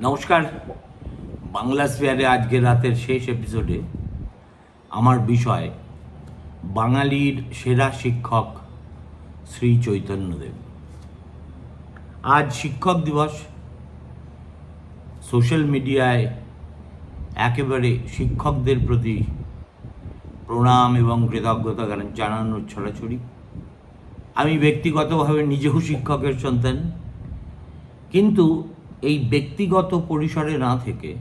নমস্কার। বাংলা স্পেয়ারে আজকে রাতের শেষ এপিসোডে আমার বিষয় বাঙালির সেরা শিক্ষক শ্রী চৈতন্যদেব। আজ শিক্ষক দিবস। সোশ্যাল মিডিয়ায় একেবারে শিক্ষকদের প্রতি প্রণাম এবং কৃতজ্ঞতা জানানোর ছড়াছড়ি। আমি ব্যক্তিগতভাবে নিজেও শিক্ষকের সন্তান। কিন্তু এই ব্যক্তিগত পরিসরে না থেকে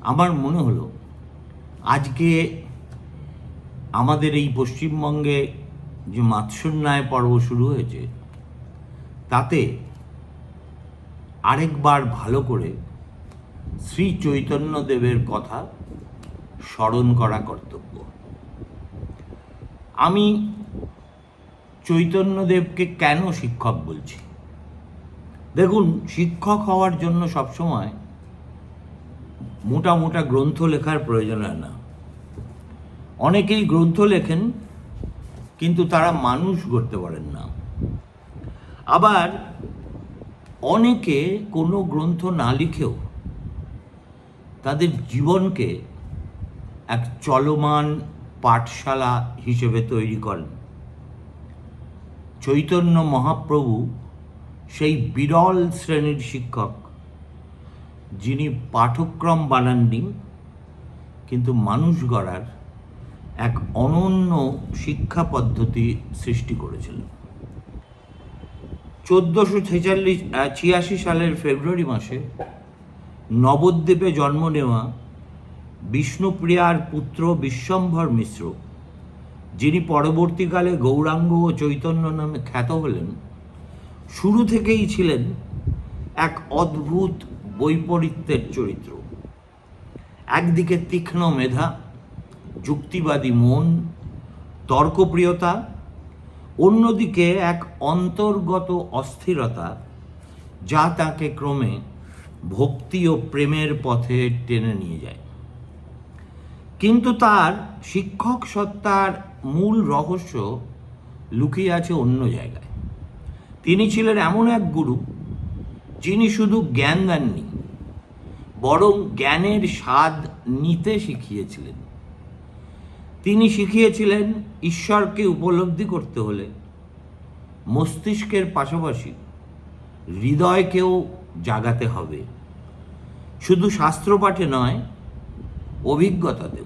আমার মনে হলো, আজকে আমাদের এই পশ্চিমবঙ্গে যে মাৎসন্যায় পর্ব শুরু হয়েছে, তাতে আরেকবার ভালো করে শ্রী চৈতন্যদেবের কথা স্মরণ করা কর্তব্য। আমি চৈতন্যদেবকে কেন শিক্ষক বলছি? দেখুন, শিক্ষক হওয়ার জন্য সবসময় মোটা মোটা গ্রন্থ লেখার প্রয়োজন হয় না। অনেকেই গ্রন্থ লেখেন, কিন্তু তারা মানুষ গড়তে পারেন না। আবার অনেকে কোনো গ্রন্থ না লিখেও তাদের জীবনকে এক চলমান পাঠশালা হিসেবে তৈরি করেন। চৈতন্য মহাপ্রভু সেই বিরল শ্রেণির শিক্ষক, যিনি পাঠক্রম বানাননি, কিন্তু মানুষ গড়ার এক অনন্য শিক্ষা পদ্ধতি সৃষ্টি করেছিলেন। চোদ্দোশো ছেচাল্লিশ ছিয়াশি সালের ফেব্রুয়ারি মাসে নবদ্বীপে জন্ম নেওয়া বিষ্ণুপ্রিয়ার পুত্র বিশ্বম্ভর মিশ্র, যিনি পরবর্তীকালে গৌরাঙ্গ ও চৈতন্য নামে খ্যাত হলেন শুরু থেকেই ছিলেন এক অদ্ভুত বৈপরীত্যের চরিত্র। একদিকে তীক্ষ্ণ মেধা, যুক্তিবাদী মন, তর্কপ্রিয়তা, অন্যদিকে এক অন্তর্গত অস্থিরতা, যা তাকে ক্রমে ভক্তি ও প্রেমের পথে টেনে নিয়ে যায়। কিন্তু তার শিক্ষক সত্তার মূল রহস্য লুকিয়ে আছে অন্য জায়গায়। তিনি ছিলেন এমন এক গুরু যিনি শুধু জ্ঞান দেননি, বরং জ্ঞানের স্বাদ নিতে শিখিয়েছিলেন। তিনি শিখিয়েছিলেন ঈশ্বরকে উপলব্ধি করতে হলে মস্তিষ্কের পাশাপাশি হৃদয়কেও জাগাতে হবে। শুধু শাস্ত্রপাঠে নয়, অভিজ্ঞতাতেও।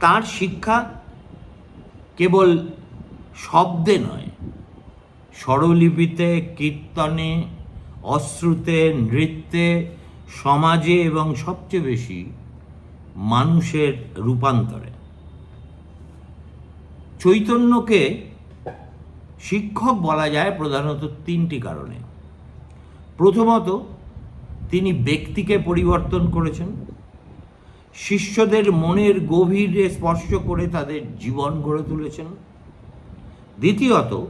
তার শিক্ষা কেবল শব্দে নয় স্বরলিপিতে, কীর্তনে, অশ্রুতে, নৃত্যে, সমাজে এবং সবচেয়ে বেশি মানুষের রূপান্তরে। চৈতন্যকে শিক্ষক বলা যায় প্রধানত তিনটি কারণে। প্রথমত, তিনি ব্যক্তিকে পরিবর্তন করেছেন। শিষ্যদের মনের গভীরে স্পর্শ করে তাদের জীবন গড়ে তুলেছেন। দ্বিতীয়ত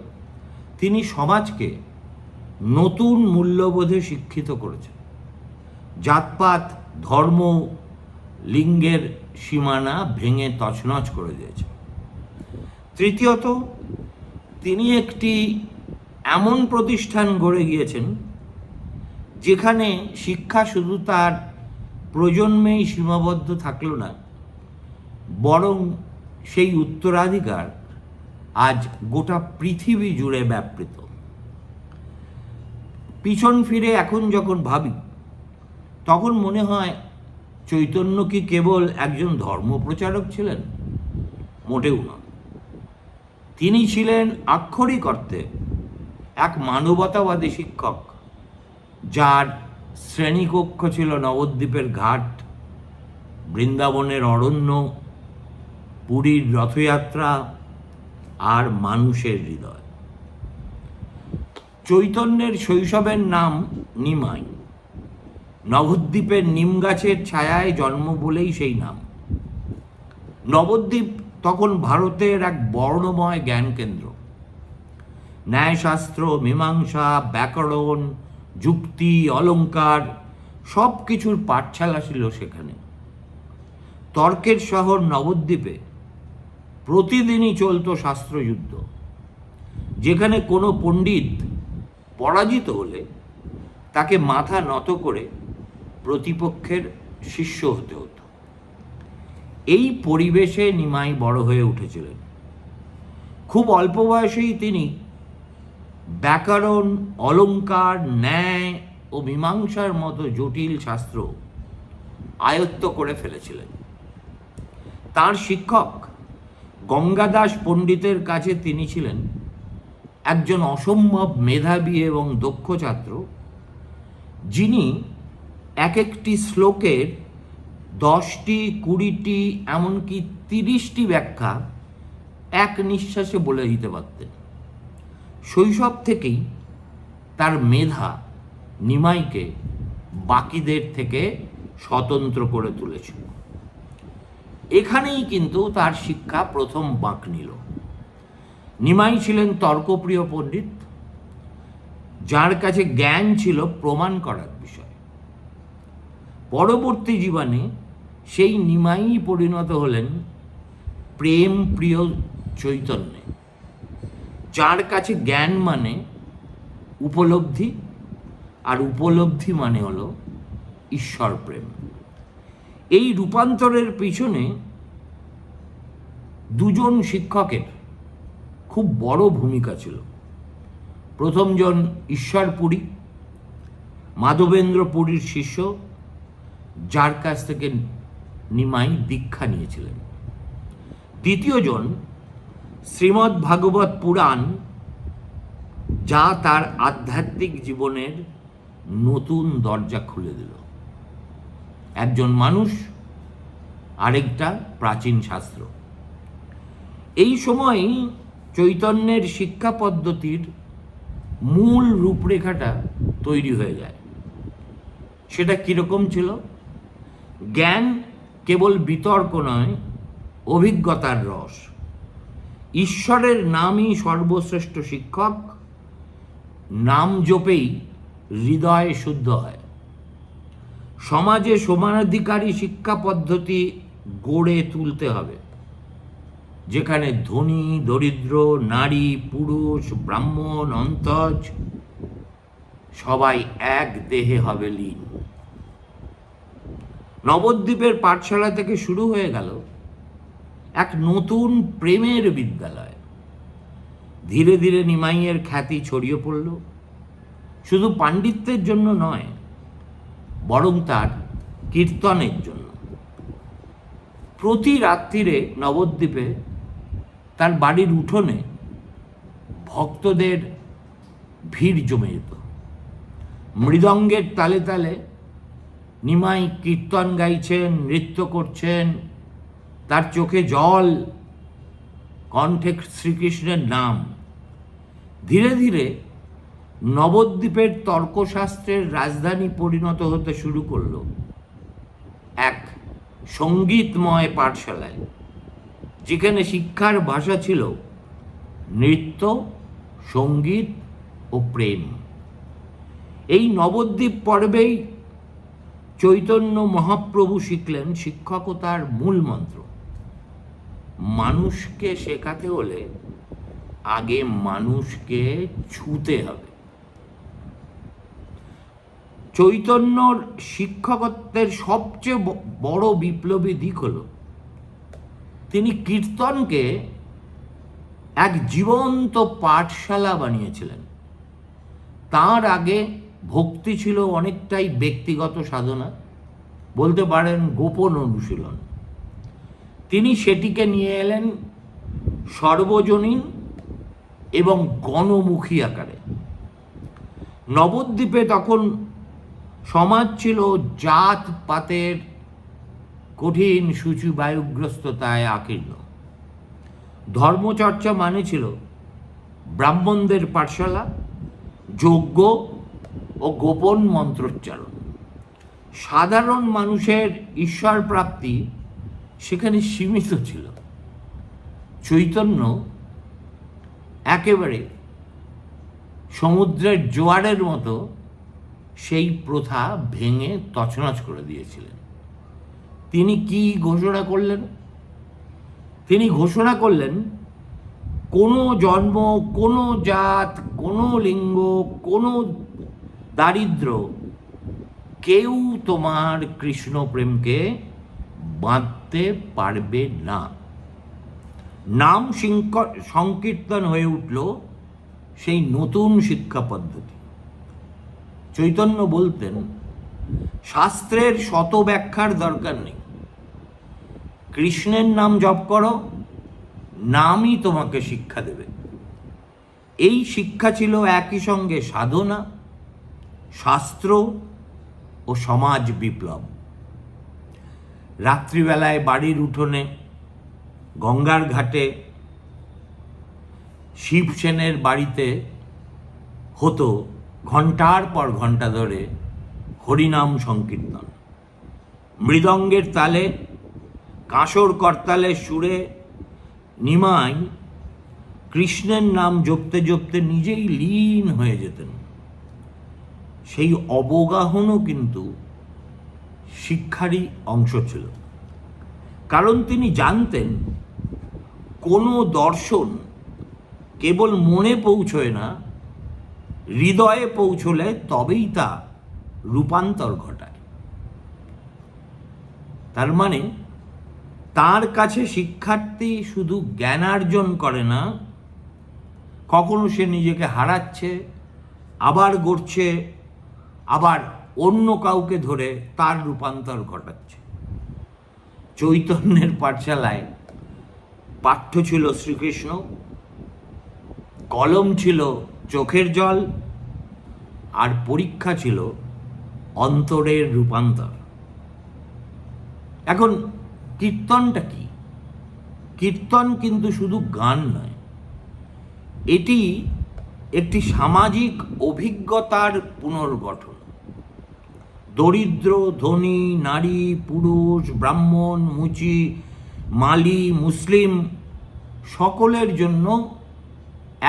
তিনি সমাজকে নতুন মূল্যবোধে শিক্ষিত করেছেন। জাতপাত, ধর্ম, লিঙ্গের সীমানা ভেঙে তছনছ করে দিয়েছে তৃতীয়ত, তিনি একটি এমন প্রতিষ্ঠান গড়ে গিয়েছেন যেখানে শিক্ষা শুধু তার প্রজন্মেই সীমাবদ্ধ থাকল না, বরং সেই উত্তরাধিকার আজ গোটা পৃথিবী জুড়ে ব্যাপৃত। পিছন ফিরে এখন যখন ভাবি, তখন মনে হয় চৈতন্য কি কেবল একজন ধর্মপ্রচারক ছিলেন? মোটেও না। তিনি ছিলেন আক্ষরিক অর্থে এক মানবতাবাদী শিক্ষক, যার শ্রেণীকক্ষ ছিল নবদ্বীপের ঘাট, বৃন্দাবনের অরণ্য, পুরীর রথযাত্রা আর মানুষের হৃদয়। চৈতন্যের শৈশবের নাম নিমাই। নবদ্বীপের নিম গাছের ছায়ায় জন্ম বলেই সেই নাম। নবদ্বীপ তখন ভারতের এক বর্ণময় জ্ঞান কেন্দ্র ন্যায়শাস্ত্র, মীমাংসা, ব্যাকরণ, যুক্তি, অলঙ্কার সব কিছুর পাঠশালা ছিল সেখানে। তর্কের শহর নবদ্বীপে। প্রতিদিনই চলত শাস্ত্রযুদ্ধ যেখানে কোনো পণ্ডিত পরাজিত হলে তাকে মাথা নত করে প্রতিপক্ষের শিষ্য হতে হতো। এই পরিবেশে নিমাই বড় হয়ে উঠেছিলেন। খুব অল্প বয়সেই তিনি ব্যাকরণ, অলঙ্কার, ন্যায় ও মীমাংসার মতো জটিল শাস্ত্র আয়ত্ত করে ফেলেছিলেন। তার শিক্ষক গঙ্গাদাস পণ্ডিতের কাছে তিনি ছিলেন একজন অসম্ভব মেধাবী এবং দক্ষ ছাত্র, যিনি এক একটি শ্লোকের দশটি, কুড়িটি, এমনকি তিরিশটি ব্যাখ্যা এক নিঃশ্বাসে বলে দিতে পারতেন। শৈশব থেকেই তার মেধা নিমাইকে বাকিদের থেকে স্বতন্ত্র করে তুলেছিল। এখানেই কিন্তু তার শিক্ষা প্রথম বাঁক নিল। নিমাই ছিলেন তর্কপ্রিয় পণ্ডিত, যার কাছে জ্ঞান ছিল প্রমাণ করার বিষয়। পরবর্তী জীবনে সেই নিমাই পরিণত হলেন প্রেম প্রিয় চৈতন্যে, যার কাছে জ্ঞান মানে উপলব্ধি, আর উপলব্ধি মানে হলো ঈশ্বর প্রেম। এই রূপান্তরের পিছনে দুজন শিক্ষকের খুব বড় ভূমিকা ছিল। প্রথমজন ঈশ্বরপুরী মাধবেন্দ্র পুরীর শিষ্য, যার কাছ থেকে নিমাই দীক্ষা নিয়েছিলেন। দ্বিতীয়জন শ্রীমদ্ ভাগবত পুরাণ, যা তার আধ্যাত্মিক জীবনের নতুন দরজা খুলে দিল। একজন মানুষ, আরেকটা প্রাচীন শাস্ত্র। এই সময় চৈতন্যের শিক্ষা পদ্ধতির মূল রূপরেখাটা তৈরি হয়ে যায়। সেটা কীরকম ছিল? জ্ঞান কেবল বিতর্ক নয়, অভিজ্ঞতার রস। ঈশ্বরের নামই সর্বশ্রেষ্ঠ শিক্ষক, নাম জপেই হৃদয় শুদ্ধ হয়। সমাজে সমানাধিকারী শিক্ষা পদ্ধতি গড়ে তুলতে হবে। যেখানে ধনী, দরিদ্র, নারী, পুরুষ, ব্রাহ্মণ, অন্তজ, সবাই এক দেহে হবে লীন। নবদ্বীপের পাঠশালা থেকে শুরু হয়ে গেল এক নতুন প্রেমের বিদ্যালয়। ধীরে ধীরে নিমাইয়ের খ্যাতি ছড়িয়ে পড়ল। শুধু পাণ্ডিত্যের জন্য নয় তার কীর্তনের জন্য। প্রতি রাত্রিরে নবদ্বীপে তার বাড়ির উঠোনে ভক্তদের ভিড় জমে যেত। মৃদঙ্গের তালে তালে নিমাই কীর্তন গাইছেন, নৃত্য করছেন। তার চোখে জল, কণ্ঠে শ্রীকৃষ্ণের নাম। ধীরে ধীরে নবদ্বীপের তর্কশাস্ত্রের রাজধানী পরিণত হতে শুরু করল এক সঙ্গীতময় পাঠশালায়, যেখানে শিক্ষার ভাষা ছিল নৃত্য, সংগীত ও প্রেম। এই নবদ্বীপ পর্বেই চৈতন্য মহাপ্রভু শিখলেন শিক্ষকতার মূল মন্ত্র। মানুষকে শেখাতে হলে আগে মানুষকে ছুতে হবে। চৈতন্যর শিক্ষকত্বের সবচেয়ে বড় বিপ্লবী দিক হলো, তিনি কীর্তনকে এক জীবন্ত পাঠশালা বানিয়েছিলেন। তার আগে ভক্তি ছিল অনেকটাই ব্যক্তিগত সাধনা, বলতে পারেন গোপন অনুশীলন। তিনি সেটিকে নিয়ে এলেন সর্বজনীন এবং গণমুখী আকারে। নবদ্বীপে তখন সমাজ ছিল জাত পাতের কঠিন সূচি বায়ুগ্রস্ততায় আকীর্ণ। ধর্মচর্চা মানে ছিল ব্রাহ্মণদের পাঠশালা, যজ্ঞ ও গোপন মন্ত্রোচ্চারণ। সাধারণ মানুষের ঈশ্বর প্রাপ্তি সেখানে সীমিত ছিল। চৈতন্য একেবারে সমুদ্রের জোয়ারের মতো সেই প্রথা ভেঙে তছনছ করে দিয়েছিলেন। তিনি কি ঘোষণা করলেন? তিনি ঘোষণা করলেন, কোনো জন্ম, কোনো জাত, কোনো লিঙ্গ, কোনো দারিদ্র, কেউ তোমার কৃষ্ণ প্রেমকে বাঁধতে পারবে না। নাম সংকীর্তন হয়ে উঠল সেই নতুন শিক্ষা পদ্ধতি। চৈতন্য বলতেন, শাস্ত্রের শত ব্যাখ্যার দরকার নেই। কৃষ্ণের নাম জপ করো, নামই তোমাকে শিক্ষা দেবে। এই শিক্ষা ছিল একই সঙ্গে সাধনা, শাস্ত্র ও সমাজ বিপ্লব। রাত্রিবেলায় বাড়ির উঠোনে, গঙ্গার ঘাটে শিবসেনের বাড়িতে হতো ঘণ্টার পর ঘণ্টা ধরে হরিনাম সংকীর্তন। মৃদঙ্গের তালে, কাঁসর করতালের সুরে নিমাই কৃষ্ণের নাম জপতে জপতে নিজেই লীন হয়ে যেতেন। সেই অবগাহনও কিন্তু শিক্ষারই অংশ ছিল। কারণ তিনি জানতেন, কোনো দর্শন কেবল মনে পৌঁছয় না হৃদয়ে পৌঁছলে তবেই তা রূপান্তর ঘটায়। তার মানে তার কাছে শিক্ষার্থী শুধু জ্ঞানার্জন করে না, কখনো সে নিজেকে হারাচ্ছে, আবার গড়ছে, আবার অন্য কাউকে ধরে তার রূপান্তর ঘটাচ্ছে। চৈতন্যের পাঠশালায় পাঠ্য ছিল শ্রীকৃষ্ণ, কলম ছিল চোখের জল আর পরীক্ষা ছিল অন্তরের রূপান্তর। এখন কীর্তনটা কি? কীর্তন কিন্তু শুধু গান নয়, এটি একটি সামাজিক অভিজ্ঞতার পুনর্গঠন। দরিদ্র, ধনী, নারী, পুরুষ, ব্রাহ্মণ, মুচি, মালি, মুসলিম সকলের জন্য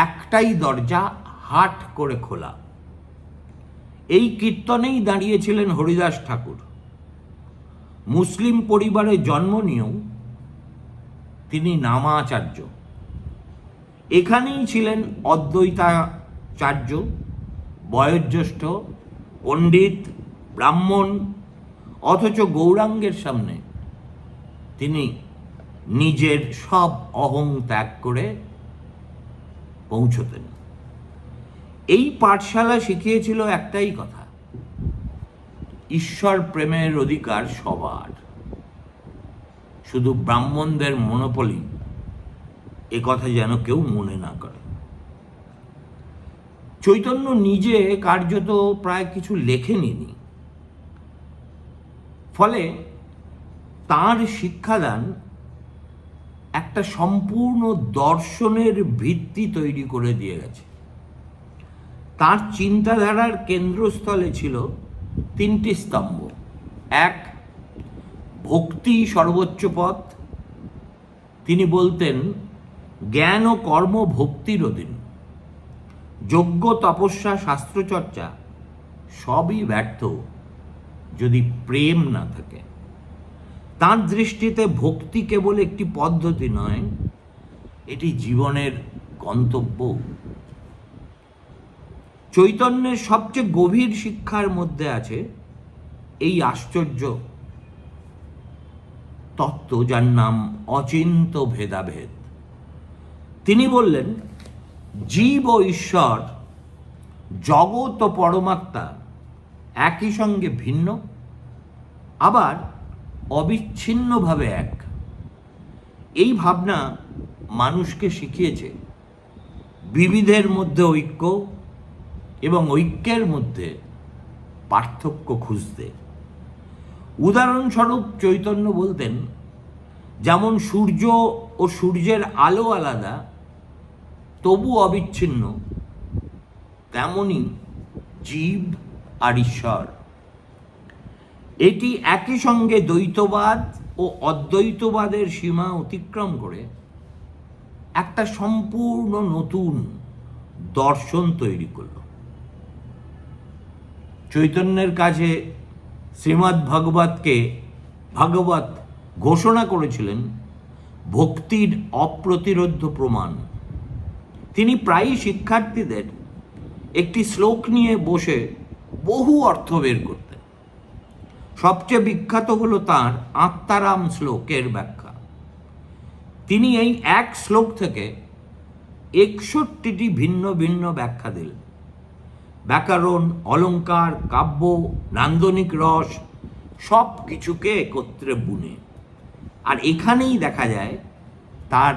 একটাই দরজা হাট করে খোলা। এই কীর্তনেই দাঁড়িয়েছিলেন হরিদাস ঠাকুর। মুসলিম পরিবারে জন্ম নিয়েও তিনি নামাচার্য। এখানেই ছিলেন অদ্বৈতাচার্য, বয়োজ্যেষ্ঠ, পণ্ডিত, ব্রাহ্মণ, অথচ গৌরাঙ্গের সামনে তিনি নিজের সব অহং ত্যাগ করে পৌঁছতেন। এই পাঠশালা শিখিয়েছিল একটাই কথা, ঈশ্বর প্রেমের অধিকার সবার। শুধু ব্রাহ্মণদের মনোপলি, এ কথা যেন কেউ মনে না করে। চৈতন্য নিজে কার্যত প্রায় কিছু লেখেনি ফলে তার শিক্ষাদান একটা সম্পূর্ণ দর্শনের ভিত্তি তৈরি করে দিয়ে গেছে। তার চিন্তাধারার কেন্দ্রস্থলে ছিল তিনটি স্তম্ভ। এক, ভক্তি সর্বোচ্চ পথ। তিনি বলতেন, জ্ঞান ও কর্ম ভক্তির অধীন। যোগ্য তপস্যা, শাস্ত্রচর্চা সবই ব্যর্থ যদি প্রেম না থাকে। তার দৃষ্টিতে ভক্তি কেবল একটি পদ্ধতি নয়, এটি জীবনের গন্তব্য চৈতন্যের সবচেয়ে গভীর শিক্ষার মধ্যে আছে এই আশ্চর্য তত্ত্ব যার নাম অচিন্ত ভেদাভেদ। তিনি বললেন, জীব ও ঈশ্বর, জগৎ ও পরমাত্মা একই সঙ্গে ভিন্ন, আবার অবিচ্ছিন্নভাবে এক। এই ভাবনা মানুষকে শিখিয়েছে। বিবিধের মধ্যে ঐক্য এবং ঐক্যের মধ্যে পার্থক্য খুঁজতে। উদাহরণস্বরূপ চৈতন্য বলতেন, যেমন সূর্য ও সূর্যের আলো আলাদা, তবু অবিচ্ছিন্ন, তেমনি জীব আর ঈশ্বর। এটি একই সঙ্গে দ্বৈতবাদ ও অদ্বৈতবাদের সীমা অতিক্রম করে একটা সম্পূর্ণ নতুন দর্শন তৈরি করল। চৈতন্যের কাছে শ্রীমদ্ ভগবতকে ভাগবত ঘোষণা করেছিলেন ভক্তির অপ্রতিরোধ্য প্রমাণ। তিনি প্রায়ই শিক্ষার্থীদের একটি শ্লোক নিয়ে বসে বহু অর্থ বের করতেন। সবচেয়ে বিখ্যাত হলো তার আত্মারাম শ্লোকের ব্যাখ্যা। তিনি এই এক শ্লোক থেকে একষট্টিটি ভিন্ন ভিন্ন ব্যাখ্যা দিলেন। ব্যাকরণ, অলঙ্কার, কাব্য, নান্দনিক রস, সব কিছুকে একত্রে বুনে। আর এখানেই দেখা যায় তার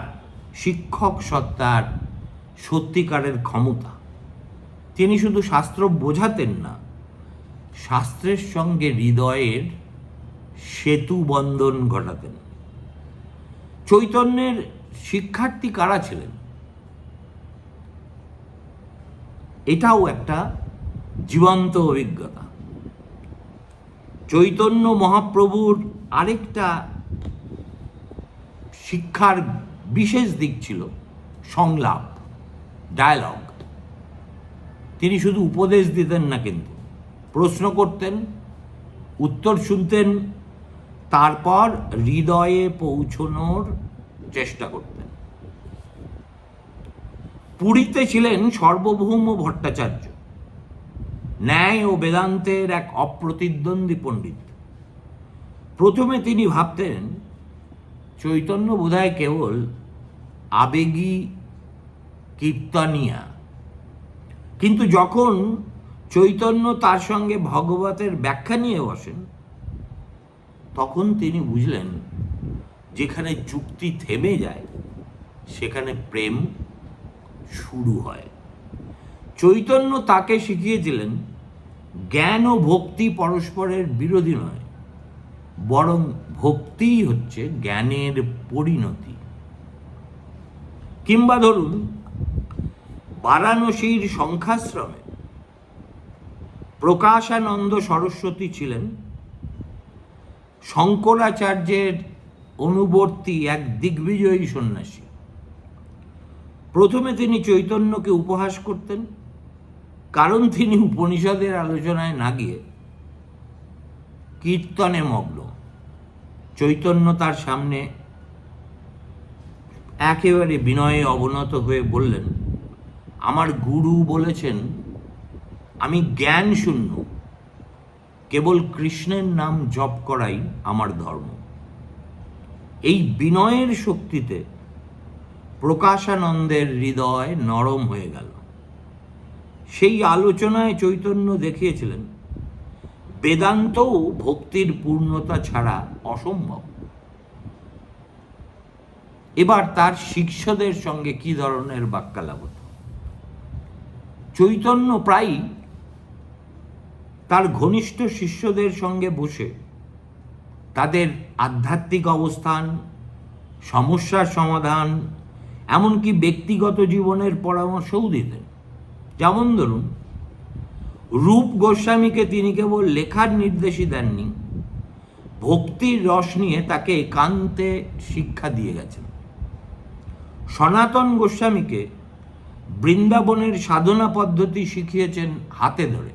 শিক্ষক সত্তার সত্যিকারের ক্ষমতা। তিনি শুধু শাস্ত্র বোঝাতেন না, শাস্ত্রের সঙ্গে হৃদয়ের সেতু বন্ধন ঘটাতেন। চৈতন্যের শিক্ষার্থী কারা ছিলেন? এটাও একটা জীবন্ত অভিজ্ঞতা। চৈতন্য মহাপ্রভুর আরেকটা শিক্ষার বিশেষ দিক ছিল সংলাপ ডায়ালগ তিনি শুধু উপদেশ দিতেন না কিন্তু, প্রশ্ন করতেন, উত্তর শুনতেন, তারপর হৃদয়ে পৌঁছনোর চেষ্টা করতেন। পুরীতে ছিলেন সর্বভৌম ভট্টাচার্য। ন্যায় ও বেদান্তের এক অপ্রতিদ্বন্দ্বী পণ্ডিত। প্রথমে তিনি ভাবতেন, চৈতন্য বোধহয় কেবল আবেগী কীর্তনিয়া। কিন্তু যখন চৈতন্য তার সঙ্গে ভগবতের ব্যাখ্যা নিয়ে বসেন, তখন তিনি বুঝলেন, যেখানে যুক্তি থেমে যায়, সেখানে প্রেম শুরু হয়। চৈতন্য তাকে শিখিয়েছিলেন, জ্ঞান ও ভক্তি পরস্পরের বিরোধী নয়, বরং ভক্তিই হচ্ছে জ্ঞানের পরিণতি। কিংবা ধরুন, বারাণসীর সংখ্যাশ্রমে প্রকাশানন্দ সরস্বতী ছিলেন, শঙ্করাচার্যের অনুবর্তী এক দিগ্বিজয়ী সন্ন্যাসী। প্রথমে তিনি চৈতন্যকে উপহাস করতেন, কারণ তিনি উপনিষদের আলোচনায় না গিয়ে কীর্তনে মগ্ন। চৈতন্য তার সামনে একেবারে বিনয়ে অবনত হয়ে বললেন, আমার গুরু বলেছেন, আমি জ্ঞান শূন্য, কেবল কৃষ্ণের নাম জপ করাই আমার ধর্ম। এই বিনয়ের শক্তিতে প্রকাশানন্দের হৃদয় নরম হয়ে গেল। সেই আলোচনায় চৈতন্য দেখিয়েছিলেন, বেদান্তও ভক্তির পূর্ণতা ছাড়া অসম্ভব। এবার তার শিষ্যদের সঙ্গে কি ধরনের বাক্যালাপ হতো চৈতন্য প্রায়ই তার ঘনিষ্ঠ শিষ্যদের সঙ্গে বসে তাদের আধ্যাত্মিক অবস্থান, সমস্যার সমাধান এমনকি ব্যক্তিগত জীবনের পরামর্শও দিতেন। যেমন ধরুন, রূপ গোস্বামীকে তিনি কেবল লেখার নির্দেশই দেননি, ভক্তির রস নিয়ে তাকে একান্তে শিক্ষা দিয়ে গেছেন। সনাতন গোস্বামীকে বৃন্দাবনের সাধনা পদ্ধতি শিখিয়েছেন হাতে ধরে।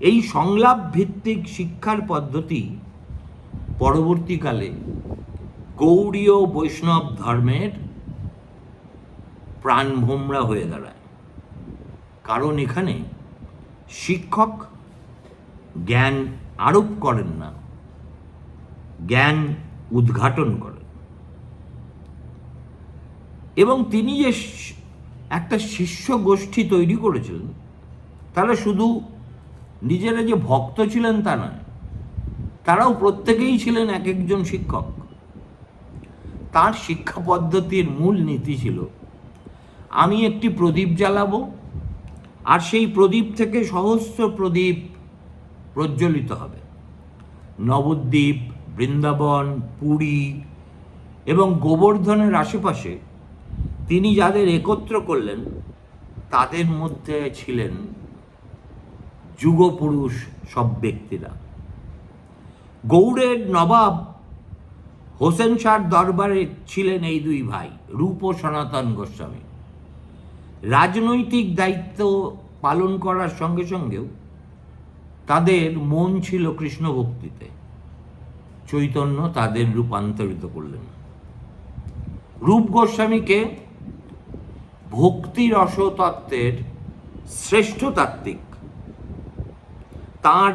এই সংলাপ ভিত্তিক শিক্ষার পদ্ধতি পরবর্তীকালে গৌড়ীয় বৈষ্ণব ধর্মের প্রাণভোমরা হয়ে দাঁড়ায়। কারণ এখানে শিক্ষক জ্ঞান আরোপ করেন না, জ্ঞান উদ্ঘাটন করেন। এবং তিনি যে একটা শিষ্য গোষ্ঠী তৈরি করেছিলেন, তারা শুধু নিজেরা যে ভক্ত ছিলেন তা নয়, তারাও প্রত্যেকেই ছিলেন এক একজন শিক্ষক। তার শিক্ষা পদ্ধতির মূল নীতি ছিল আমি একটি প্রদীপ জ্বালাবো, আর সেই প্রদীপ থেকে সহস্র প্রদীপ প্রজ্বলিত হবে। নবদ্বীপ, বৃন্দাবন, পুরী এবং গোবর্ধনের আশেপাশে তিনি যাদের একত্র করলেন, তাদের মধ্যে ছিলেন যুগপুরুষ সব ব্যক্তিরা। গৌড়ের নবাব হোসেন শাহর দরবারে ছিলেন এই দুই ভাই রূপ সনাতন গোস্বামী। রাজনৈতিক দায়িত্ব পালন করার সঙ্গে সঙ্গেও তাদের মন ছিল কৃষ্ণ ভক্তিতে চৈতন্য তাদের রূপান্তরিত করলেন। রূপ গোস্বামীকে ভক্তি রসতত্ত্বের শ্রেষ্ঠ তাত্ত্বিক। তাঁর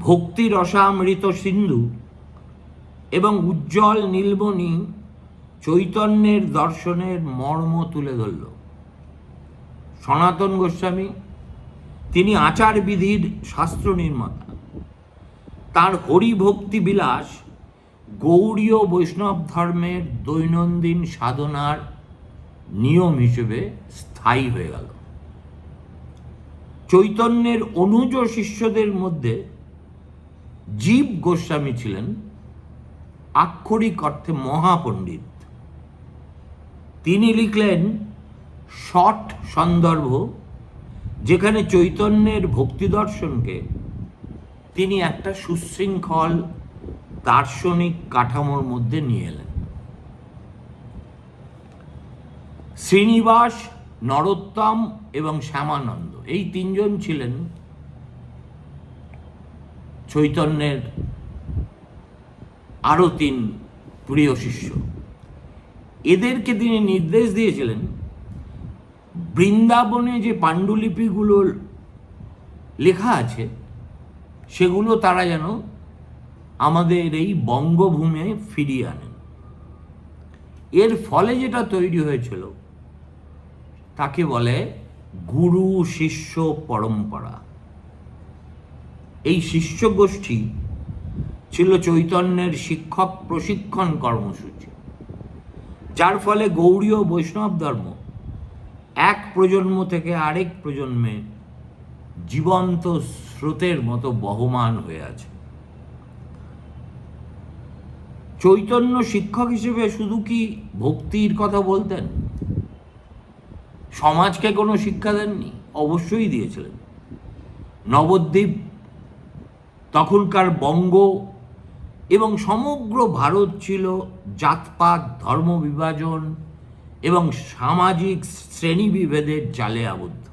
ভক্তি রসামৃত সিন্ধু এবং উজ্জ্বল নীলমণি চৈতন্যের দর্শনের মর্ম তুলে ধরল। সনাতন গোস্বামী, তিনি আচার বিধির শাস্ত্র নির্মাতা। তার হরিভক্তি বিলাস গৌড়ীয় বৈষ্ণব ধর্মের দৈনন্দিন সাধনার নিয়ম হিসেবে স্থায়ী হয়ে গেল। চৈতন্যের অনুজ শিষ্যদের মধ্যে জীব গোস্বামী ছিলেন আক্ষরিক অর্থে মহাপণ্ডিত। তিনি লিখলেন শট সন্দর্ভ যেখানে চৈতন্যের ভক্তি দর্শনকে তিনি একটা সুশৃঙ্খল দার্শনিক কাঠামোর মধ্যে নিয়ে এলেন। শ্রীনিবাস, নরোত্তম এবং শ্যামানন্দ, এই তিনজন ছিলেন চৈতন্যের আরও তিন প্রিয় শিষ্য। এদেরকে তিনি নির্দেশ দিয়েছিলেন বৃন্দাবনে যে পাণ্ডুলিপিগুলো লেখা আছে, সেগুলো তারা যেন আমাদের এই বঙ্গভূমে ফিরিয়ে আনেন। এর ফলে যেটা তৈরি হয়েছিল, তাকে বলে গুরু শিষ্য পরম্পরা। এই শিষ্য গোষ্ঠী ছিল চৈতন্যের শিক্ষক প্রশিক্ষণ কর্মসূচি, যার ফলে গৌড়ীয় বৈষ্ণব ধর্ম এক প্রজন্ম থেকে আরেক প্রজন্মে জীবন্ত স্রোতের মতো বহমান হয়ে আছে। চৈতন্য শিক্ষক হিসেবে শুধু কি ভক্তির কথা বলতেন? সমাজকে কোনো শিক্ষা দেননি? অবশ্যই দিয়েছিলেন। নবদ্বীপ, তখনকার বঙ্গ এবং সমগ্র ভারত ছিল জাতপাত, ধর্ম বিভাজন এবং সামাজিক শ্রেণীবিভেদের জালে আবদ্ধ।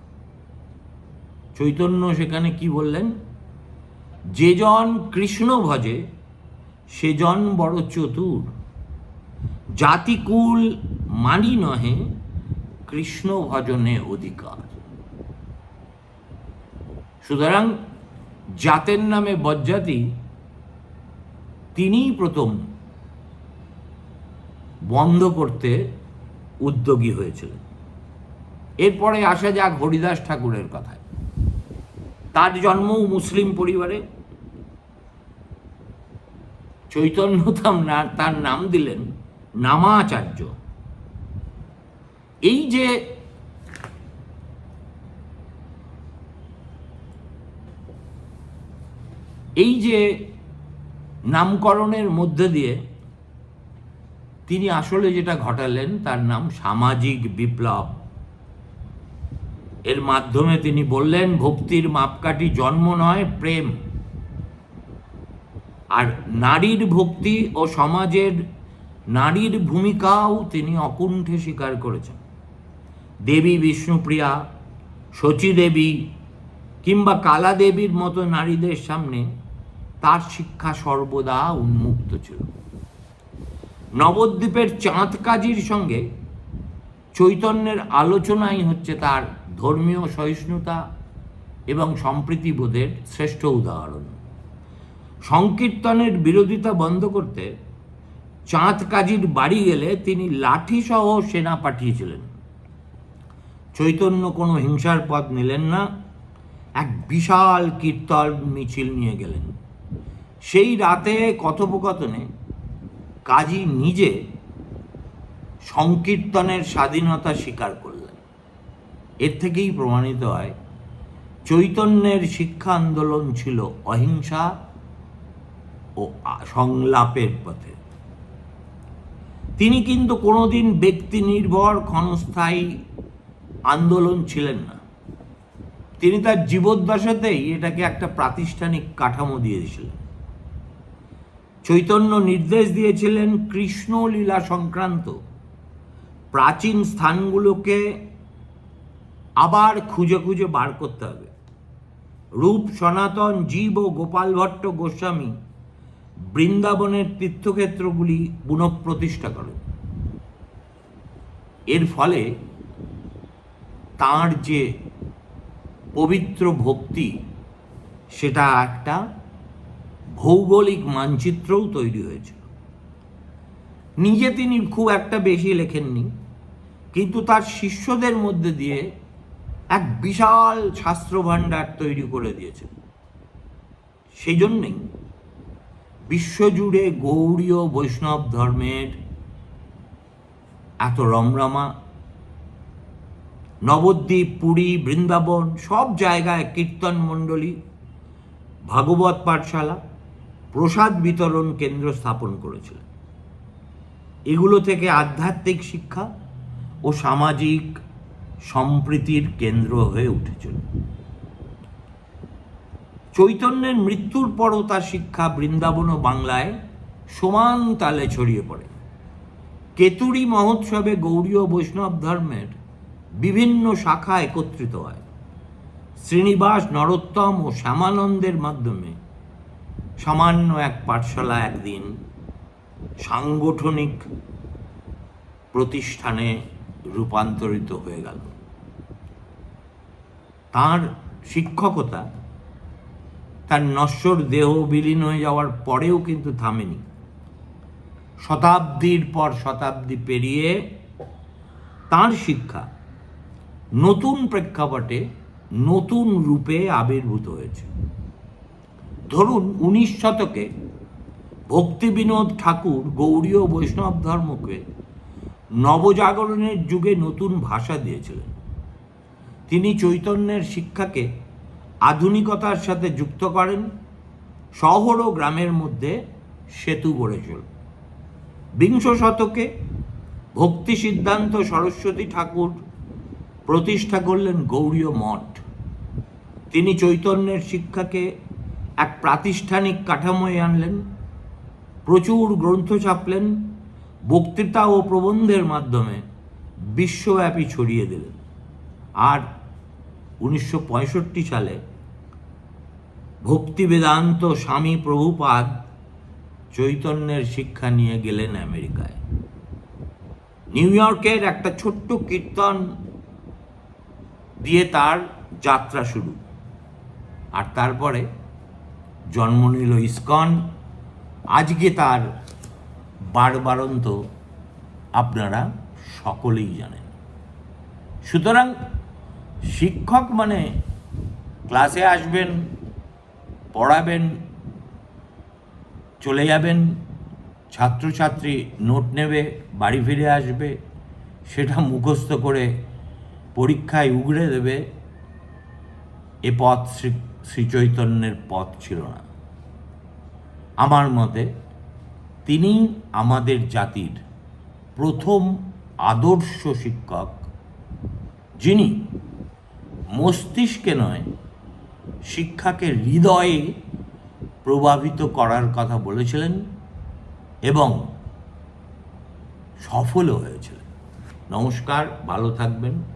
চৈতন্য সেখানে কি বললেন? যেজন কৃষ্ণ ভজে সেজন বড় চতুর। জাতিকুল মানি নহে, কৃষ্ণ ভজনে অধিকার। সুতরাং জাতের নামে বজ্জাতি তিনিই প্রথম বন্ধ করতে উদ্যোগী হয়েছিলেন। এরপরে আসা যাক হরিদাস ঠাকুরের কথায়। তার জন্মও মুসলিম পরিবারে। চৈতন্য তার তার নাম দিলেন নামাচার্য। এই যে এই যে নামকরণের মধ্যে দিয়ে তিনি আসলে যেটা ঘটালেন, তার নাম সামাজিক বিপ্লব। এর মাধ্যমে তিনি বললেন, ভক্তির মাপকাঠি জন্ম নয়, প্রেম। আর নারীর ভক্তি ও সমাজের নারীর ভূমিকাও তিনি অকুণ্ঠে স্বীকার করেছেন। দেবী, বিষ্ণুপ্রিয়া শচী দেবী কিংবা কালা দেবীর মতো নারীদের সামনে তার শিক্ষা সর্বদা উন্মুক্ত ছিল। নবদ্বীপের চাঁদ কাজীর সঙ্গে চৈতন্যের আলোচনাই হচ্ছে তার ধর্মীয় সহিষ্ণুতা এবং সম্প্রীতিবোধের শ্রেষ্ঠ উদাহরণ। সংকীর্তনের বিরোধিতা বন্ধ করতে চাঁদ কাজীর বাড়ি গেলে তিনি লাঠিসহ সেনা পাঠিয়েছিলেন। চৈতন্য কোনো হিংসার পথ নিলেন না, এক বিশাল কীর্তন মিছিল নিয়ে গেলেন। সেই রাতে কথোপকথনে কাজী নিজে সংকীর্তনের স্বাধীনতা স্বীকার করলেন। এর থেকেই প্রমাণিত হয়, চৈতন্যের শিক্ষা আন্দোলন ছিল অহিংসা ও সংলাপের পথে। তিনি কিন্তু কোনোদিন ব্যক্তি নির্ভর ক্ষণস্থায়ী আন্দোলন ছিলেন না। তিনি তার জীবদ্দশাতেই এটাকে একটা প্রাতিষ্ঠানিক কাঠামো দিয়েছিলেন। চৈতন্য নির্দেশ দিয়েছিলেন কৃষ্ণলীলা সংক্রান্ত। প্রাচীন স্থানগুলোকে আবার খুঁজে খুঁজে বার করতে হবে। রূপ সনাতন জীব ও গোপাল ভট্ট গোস্বামী বৃন্দাবনের তীর্থক্ষেত্রগুলি পুনঃপ্রতিষ্ঠা করেন। এর ফলে তার যে পবিত্র ভক্তি, সেটা একটা ভৌগোলিক মানচিত্রও তৈরি হয়েছিল নিজে তিনি খুব একটা বেশি লেখেননি, কিন্তু তার শিষ্যদের মধ্যে দিয়ে এক বিশাল শাস্ত্র ভাণ্ডার তৈরি করে দিয়েছে। সেই জন্যেই বিশ্বজুড়ে গৌড়ীয় বৈষ্ণব ধর্মের এত রমরমা, নবদ্বীপ, পুরী, বৃন্দাবন সব জায়গায় কীর্তন মণ্ডলী, ভাগবত পাঠশালা প্রসাদ বিতরণ কেন্দ্র স্থাপন করেছিলেন। এগুলো থেকে আধ্যাত্মিক শিক্ষা ও সামাজিক সম্প্রীতির কেন্দ্র হয়ে উঠেছিল। চৈতন্যের মৃত্যুর পরও তার শিক্ষা বৃন্দাবন ও বাংলায় সমান তালে ছড়িয়ে পড়ে। কেতুরি মহোৎসবে গৌড়ীয় বৈষ্ণব ধর্মের বিভিন্ন শাখা একত্রিত হয়। শ্রীনিবাস নরোত্তম ও শ্যামানন্দের মাধ্যমে সামান্য এক পাঠশালা একদিন সাংগঠনিক প্রতিষ্ঠানে রূপান্তরিত হয়ে গেল। তার শিক্ষকতা, তার নশ্বর দেহ বিলীন হয়ে যাওয়ার পরেও কিন্তু থামেনি। শতাব্দীর পর শতাব্দী পেরিয়ে তার শিক্ষা নতুন প্রেক্ষাপটে নতুন রূপে আবির্ভূত হয়েছে। ধরুন উনিশ শতকে ভক্তিবিনোদ ঠাকুর গৌড়ীয় বৈষ্ণব ধর্মকে নবজাগরণের যুগে নতুন ভাষা দিয়েছিলেন। তিনি চৈতন্যের শিক্ষাকে আধুনিকতার সাথে যুক্ত করেন, শহর ও গ্রামের মধ্যে সেতু গড়ে চল বিংশ শতকে ভক্তি সিদ্ধান্ত সরস্বতী ঠাকুর প্রতিষ্ঠা করলেন গৌড়ীয় মঠ। তিনি চৈতন্যের শিক্ষাকে এক প্রাতিষ্ঠানিক কাঠামোয় আনলেন, প্রচুর গ্রন্থ ছাপলেন, বক্তৃতা ও প্রবন্ধের মাধ্যমে বিশ্বব্যাপী ছড়িয়ে দিলেন। আর উনিশশো পঁয়ষট্টি সালে ভক্তি বেদান্ত স্বামী প্রভুপাদ চৈতন্যের শিক্ষা নিয়ে গেলেন আমেরিকায়। নিউ ইয়র্কের একটা ছোট্ট কীর্তন দিয়ে তার যাত্রা শুরু। আর তারপরে জন্ম নিল ইস্কন। আজকে তার বারবারন্ত আপনারা সকলেই জানেন। সুতরাং শিক্ষক মানে ক্লাসে আসবেন, পড়াবেন, চলে যাবেন, ছাত্রছাত্রী নোট নেবে, বাড়ি ফিরে আসবে, সেটা মুখস্থ করে পরীক্ষায় উগড়ে দেবে, এ পথ শ্রীচৈতন্যের পথ ছিল না। আমার মতে তিনি আমাদের জাতির প্রথম আদর্শ শিক্ষক, যিনি মস্তিষ্কে নয়, শিক্ষাকে হৃদয়ে প্রভাবিত করার কথা বলেছিলেন এবং সফলও হয়েছিলেন। নমস্কার, ভালো থাকবেন।